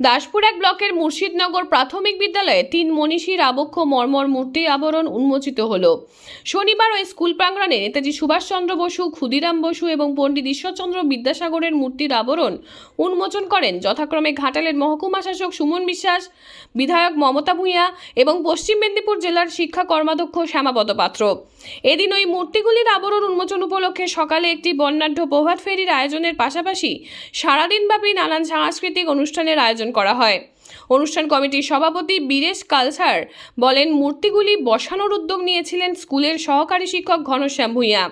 দাসপুর এক ব্লকের মুর্শিদনগর প্রাথমিক বিদ্যালয়ে তিন মনীষীর আবক্ষ মর্মর মূর্তি আবরণ উন্মোচিত হল। শনিবার ওই স্কুল প্রাঙ্গণে নেতাজি সুভাষচন্দ্র বসু, ক্ষুদিরাম বসু এবং পণ্ডিত ঈশ্বরচন্দ্র বিদ্যাসাগরের মূর্তির আবরণ উন্মোচন করেন যথাক্রমে ঘাটালের মহকুমা শাসক সুমন বিশ্বাস, বিধায়ক মমতা ভূঁইয়া এবং পশ্চিম মেদিনীপুর জেলার শিক্ষা কর্মাধ্যক্ষ শ্যামাপদ পাত্র। এদিন ওই মূর্তিগুলির আবরণ উন্মোচন উপলক্ষে সকালে একটি বর্ণাঢ্য প্রভাত ফেরির আয়োজনের পাশাপাশি সারাদিনব্যাপী নানান সাংস্কৃতিক অনুষ্ঠানের আয়োজন করা হয়। অনুষ্ঠান কমিটির সভাপতি বীরেশ কালসার বলেন, মূর্তিগুলি বসানোর উদ্যোগ নিয়েছিলেন স্কুলের সহকারী শিক্ষক ঘনশ্যাম ভূঁইয়া।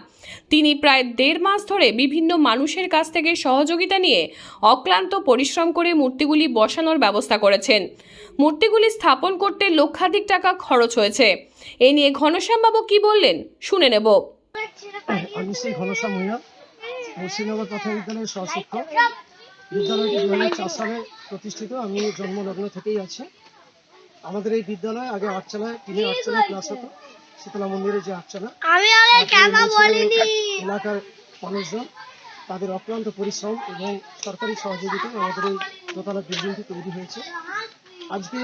তিনি প্রায় দেড় মাস ধরে বিভিন্ন মানুষের কাছ থেকে সহযোগিতা নিয়ে অক্লান্ত পরিশ্রম করে মূর্তিগুলি বসানোর ব্যবস্থা করেছেন। মূর্তিগুলি স্থাপন করতে লক্ষাধিক টাকা খরচ হয়েছে। এ নিয়ে ঘনশ্যামবাবু কি বললেন, শুনে নেব। আমি শ্রী ঘনশ্যাম মুর্শিদাবাদ প্রাথমিক বিদ্যালয়ের সহশিক্ষক। বিদ্যালয়টি দু হাজার চার সালে প্রতিষ্ঠিত। আমি জন্মলগ্ন থেকেই আছি। আমাদের এই বিদ্যালয় আগে আটচালায় তিনে আটচালায় ক্লাস হতো। শীতলা মন্দিরের যে আটচালা এলাকার মানুষজন তাদের অক্লান্ত পরিশ্রম এবং সরকারি সহযোগিতায় আমাদের এই দোতলা বিল্ডিংটি তৈরি হয়েছে। আজকে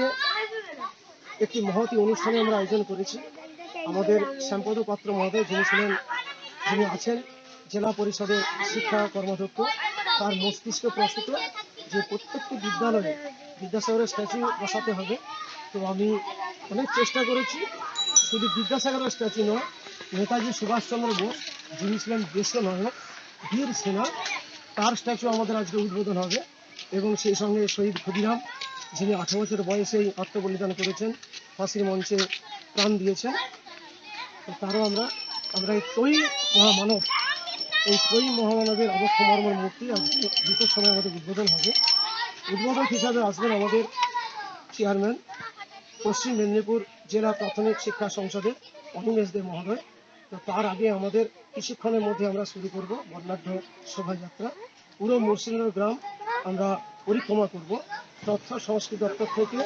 একটি মহতি অনুষ্ঠানে আমরা আয়োজন করেছি। আমাদের শ্যামপদ পাত্র মহোদয় যিনি ছিলেন যিনি আছেন জেলা পরিষদের শিক্ষা কর্মাধ্যক্ষ। তার মস্তিষ্ক প্রস্তুত যে প্রত্যেকটি বিদ্যালয়ে বিদ্যাসাগরের স্ট্যাচু বসাতে হবে। তো আমি অনেক চেষ্টা করেছি, শুধু বিদ্যাসাগরের স্ট্যাচু নয়, নেতাজি সুভাষচন্দ্র বোস, যিনি ছিলেন দেশনায়ক বীর সেনা, তার স্ট্যাচু আমাদের আজকে উদ্বোধন হবে এবং সেই সঙ্গে শহীদ ক্ষুদিরাম, যিনি আঠারো বছর বয়সেই আত্মবলিদান করেছেন, ফাঁসির মঞ্চে প্রাণ দিয়েছেন। তারও আমরা আমরা এই তৈ মহামানব এই তৈ মহামানবের আবক্ষ মর্মর মূর্তি আজকে দুটোর সময় আমাদের উদ্বোধন হবে। উদ্বোধক হিসাবে আসবেন আমাদের চেয়ারম্যান, পশ্চিম মেদিনীপুর জেলা প্রাথমিক শিক্ষা সংসদের অনিমেষ দে মহোদয়। তো তার আগে আমাদের কিছুক্ষণের মধ্যে আমরা শুরু করব বর্ণাঢ্য শোভাযাত্রা। পুরো মুর্শিদাবাদ গ্রাম আমরা পরিক্রমা করব। তথ্য, সংস্কৃতি দপ্তর থেকে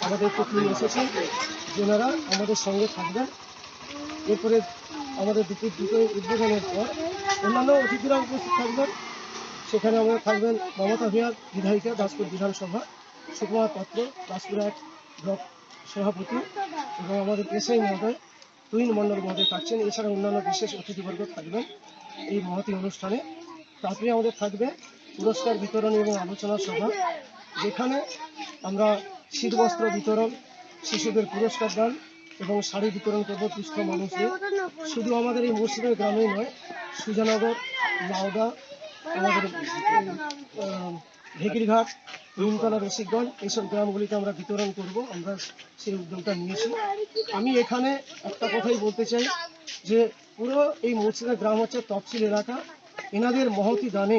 আমাদের প্রতিনিধি এসেছেন। যেনারা আমাদের সঙ্গে থাকবেন। এরপরে আমাদের দুপুর দুটো উদ্বোধনের পর অন্যান্য অতিথিরা উপস্থিত থাকবেন। সেখানে আমাদের থাকবেন মমতা ভিয়ার বিধায়িকা দাসপুর বিধানসভা, সুকুমার পাত্র দাসপুর এক ব্লক সভাপতি এবং আমাদের এসআই মহোদয় তুইন মণ্ডল মহোদয় থাকছেন। এছাড়া অন্যান্য বিশেষ অতিথিবর্গ থাকবেন এই মহতি অনুষ্ঠানে। তারপরে আমাদের থাকবে পুরস্কার বিতরণ এবং আলোচনা সভা, যেখানে আমরা শীতবস্ত্র বিতরণ, শিশুদের পুরস্কার দান এবং শাড়ি বিতরণ করব দুস্থ মানুষদের শুধু আমাদের এই মুর্শিদাবাদ গ্রামেই নয় সুজানগর লাউদা আমাদের আহ, ভেকিরঘাট নিমতলা রসিকগঞ্জ এইসব গ্রামগুলিতে আমরা বিতরণ করব আমরা সেই উদ্যোগটা নিয়েছি। আমি এখানে একটা কথাই বলতে চাই যে পুরো এই মুর্শিদাবাদ গ্রাম হচ্ছে তফসিল এলাকা। এনাদের মহতি দানে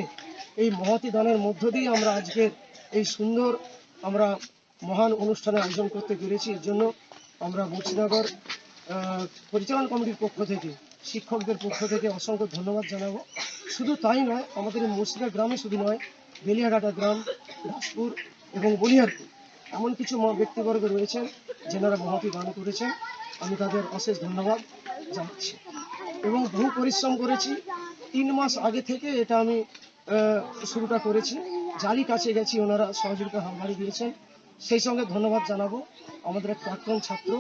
এই মহতি দানের মধ্য দিয়ে আমরা আজকের এই সুন্দর আমরা মহান অনুষ্ঠানের আয়োজন করতে পেরেছি। এর জন্য আমরা মুর্শিদাবাদ পরিচালন কমিটির পক্ষ থেকে, শিক্ষকদের পক্ষ থেকে অসংখ্য ধন্যবাদ জানাব। শুধু তাই নয়, আমাদের মুর্শিদা গ্রামে শুধু নয়, বেলিয়াঘাটা গ্রাম, দাসপুর এবং বলিয়ারপুর এমন কিছু ব্যক্তিবর্গ রয়েছেন যেনারা মহতি দান করেছেন। আমি তাদের অশেষ ধন্যবাদ জানাচ্ছি। এবং বহু পরিশ্রম করেছি। তিন মাস আগে থেকে এটা আমি শুরুটা করেছি। যারই কাছে গেছি, ওনারা সহযোগিতা হাত বাড়িয়ে দিয়েছেন। সেই সঙ্গে ধন্যবাদ জানাব আমাদের এক প্রাক্তন ছাত্র,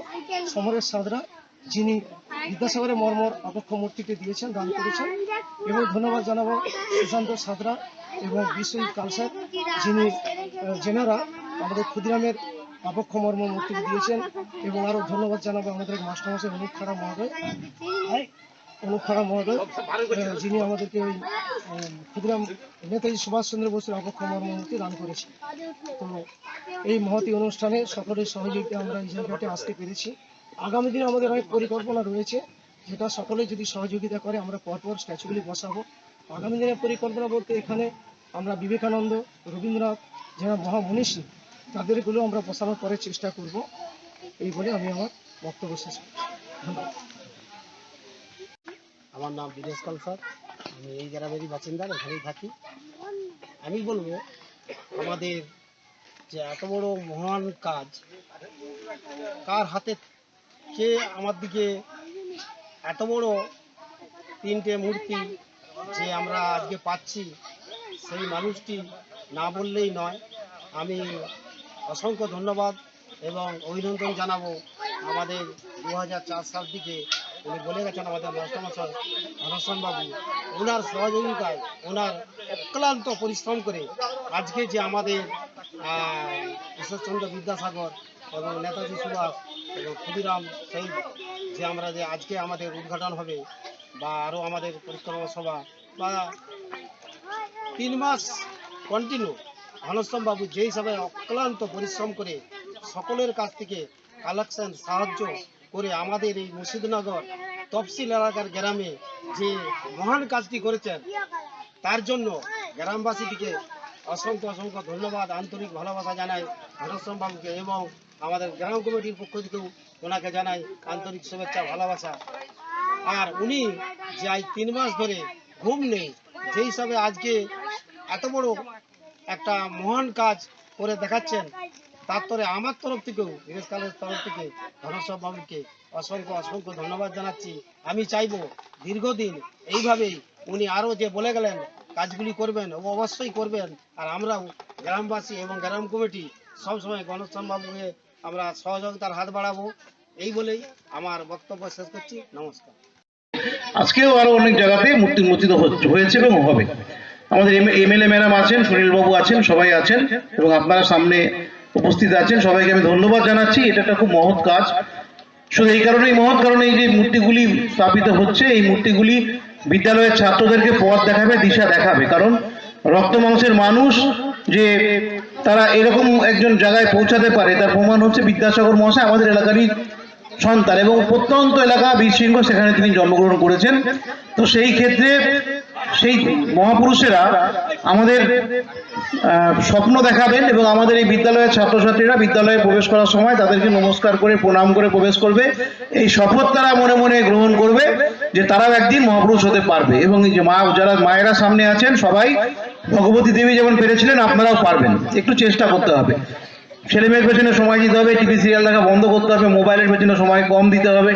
সমরেশ সাঁতরা, যিনি বিদ্যাসাগরের মর্মর আবক্ষ মূর্তিটি দিয়েছেন, দান করেছেন। এবং ধন্যবাদ জানাব সুশান্ত সাঁতরা এবং বিশ্বজিৎ কালসার, যিনি জেনারা আমাদের ক্ষুদিরামের আবক্ষ মর্ম মূর্তিটি দিয়েছেন। এবং আরও ধন্যবাদ জানাব আমাদের মাস্টারমশাই অনুপ খাড়া মহোদয়। অনুপ খাড়া মহোদয় যিনি আমাদেরকে ওই ক্ষুদিরাম নেতাজি সুভাষচন্দ্র বসুর আবক্ষ মর্মমূর্তি দান করেছেন। তো এই মহতি অনুষ্ঠানে সকলের সহযোগিতা আমরা এই জায়গাতে আসতে পেরেছি। আগামী দিনে আমাদের অনেক পরিকল্পনা রয়েছে, যেটা সকলে যদি সহযোগিতা করে, আমরা পরপর স্ট্যাচুগুলি বসাবো। আগামী দিনের পরিকল্পনা বলতে এখানে আমরা বিবেকানন্দ, রবীন্দ্রনাথ, যারা মহামনীষী তাদেরগুলো আমরা বসানোর পরে চেষ্টা করব। এই বলে আমি আমার বক্তব্য শেষ করছি। ধন্যবাদ। আমার নাম বিদেশ কলসার। আমি এই গ্রামেরই বাসিন্দা, এখানেই থাকি। আমি বলব, আমাদের যে এত বড় মহান কাজ, কার হাতে কে আমার দিকে এত বড় তিনটে মূর্তি যে আমরা আজকে পাচ্ছি, সেই মানুষটি না বললেই নয়। আমি অসংখ্য ধন্যবাদ এবং অভিনন্দন জানাব আমাদের দু চার সাল থেকে উনি বলে গেছেন আমাদের মাস্টারমশাই ঘনশ্যাম বাবু ওনার সহযোগিতায় ওনার অক্লান্ত পরিশ্রম করে আজকে যে আমাদের ঈশ্বরচন্দ্র বিদ্যাসাগর এবং নেতাজি সুভাষ এবং ক্ষুদিরাম সেই যে আমরা যে আজকে আমাদের উদ্ঘাটন হবে বা আরও আমাদের পরিক্রমা সভা বা তিন মাস কন্টিনিউ বাবু যে হিসাবে অক্লান্ত পরিশ্রম করে সকলের কাছ থেকে কালেকশন, সাহায্য করে আমাদের এই মুর্শিদনগর তফসিল এলাকার গ্রামে যে মহান কাজটি করেছেন, তার জন্য গ্রামবাসীটিকে অসংখ্য অসংখ্য ধন্যবাদ, আন্তরিক ভালোবাসা জানাই ঘনশ্যাম বাবুকে এবং আমাদের গ্রাম কমিটির পক্ষ থেকেও ওনাকে জানাই আন্তরিক শুভেচ্ছা, ভালোবাসা। আর উনি যে আজ তিন মাস ধরে ঘুম নেই যে হিসাবে আজকে এত বড় একটা মহান কাজ করে দেখাচ্ছেন তারপরে আমার তরফ থেকেও বিরেশ কালের তরফ থেকে ধনসব বাবুকে অসংখ্য অসংখ্য ধন্যবাদ জানাচ্ছি। আমি চাইব দীর্ঘদিন এইভাবেই উনি আরও যে বলে গেলেন, কাজগুলি করবেন ও অবশ্যই করবেন। আর আমরাও গ্রামবাসী এবং গ্রাম কমিটি সবসময় গণশ্যাম বাবুকে আমরা সহযোগিতার হাত বাড়াবো। এই বলেই আমার বক্তব্য শেষ করছি। নমস্কার। আজকেও আরও অনেক জায়গাতে মূর্তি হচ্ছে- হয়েছে এবং হবে। আমাদের এমএলএ ম্যাডাম আছেন সুনীল বাবু আছেন, সবাই আছেন এবং আপনারা সামনে উপস্থিত আছেন। সবাইকে আমি ধন্যবাদ জানাচ্ছি। এটা একটা খুব মহৎ কাজ। শুধু এই কারণেই মহৎ, কারণে এই যে মূর্তিগুলি স্থাপিত হচ্ছে, এই মূর্তিগুলি বিদ্যালয়ের ছাত্রদেরকে পথ দেখাবে, দিশা দেখাবে। কারণ রক্ত মাংসের মানুষ যে তারা এরকম একজন জায়গায় পৌঁছাতে পারে, তার প্রমাণ হচ্ছে বিদ্যাসাগর মহাশয় আমাদের এলাকারই সন্তান এবং প্রত্যন্ত এলাকা বীরসিংহ সেখানে তিনি জন্মগ্রহণ করেছেন। তো সেই ক্ষেত্রে সেই মহাপুরুষেরা আমাদের স্বপ্ন দেখাবেন এবং আমাদের এই বিদ্যালয়ের ছাত্রছাত্রীরা বিদ্যালয়ে প্রবেশ করার সময় তাদেরকে নমস্কার করে, প্রণাম করে প্রবেশ করবে। এই শপথ তারা মনে মনে গ্রহণ করবে যে তারাও একদিন মহাপুরুষ হতে পারবে এবং যে মা, যারা মায়েরা সামনে আছেন সবাই ভগবতী দেবী যেমন পেরেছিলেন, আপনারাও পারবেন। একটু চেষ্টা করতে হবে। ছেলে মেয়ের পেছনে সময় দিতে হবে, টিভি সিরিয়াল দেখা বন্ধ করতে হবে, মোবাইলের পেছনে সময় কম দিতে হবে।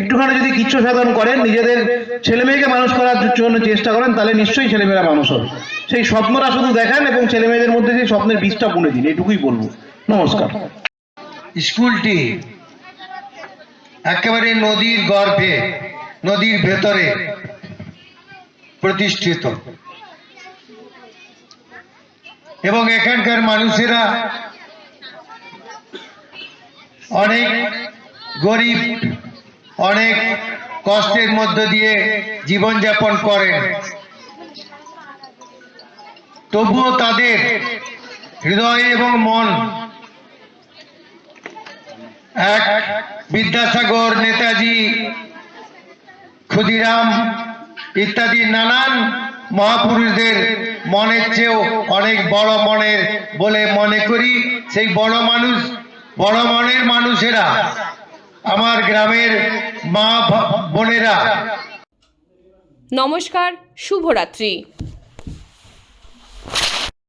একটুখানি যদি কিচ্ছু সাধন করেন, নিজেদের ছেলে মেয়েকে মানুষ করার জন্য চেষ্টা করেন, তাহলে নিশ্চয়ই ছেলেমেয়েরা মানুষ হবে। সেই স্বপ্নটা শুধু দেখান এবং ছেলে মেয়েদের মধ্যে সেই স্বপ্নের বীজটা বুনে দিন, এটুকুই বলব। নমস্কার। স্কুলটি একেবারে নদীর গর্ভে, নদীর ভেতরে প্রতিষ্ঠিত। এবং এখানকার মানুষেরা অনেক গরিব, অনেক কষ্টের মধ্য দিয়ে জীবনযাপন করেন। তবুও তাদের হৃদয় এবং মন এক বিদ্যাসাগর, নেতাজি, ক্ষুদিরাম ইত্যাদি নানান মহাপুরুষদের মনের চেয়েও অনেক বড় মনের বলে মনে করি। সেই বড় মানুষ বড় মনের মানুষেরা আমার গ্রামের মা বোনেরা। নমস্কার শুভরাত্রি।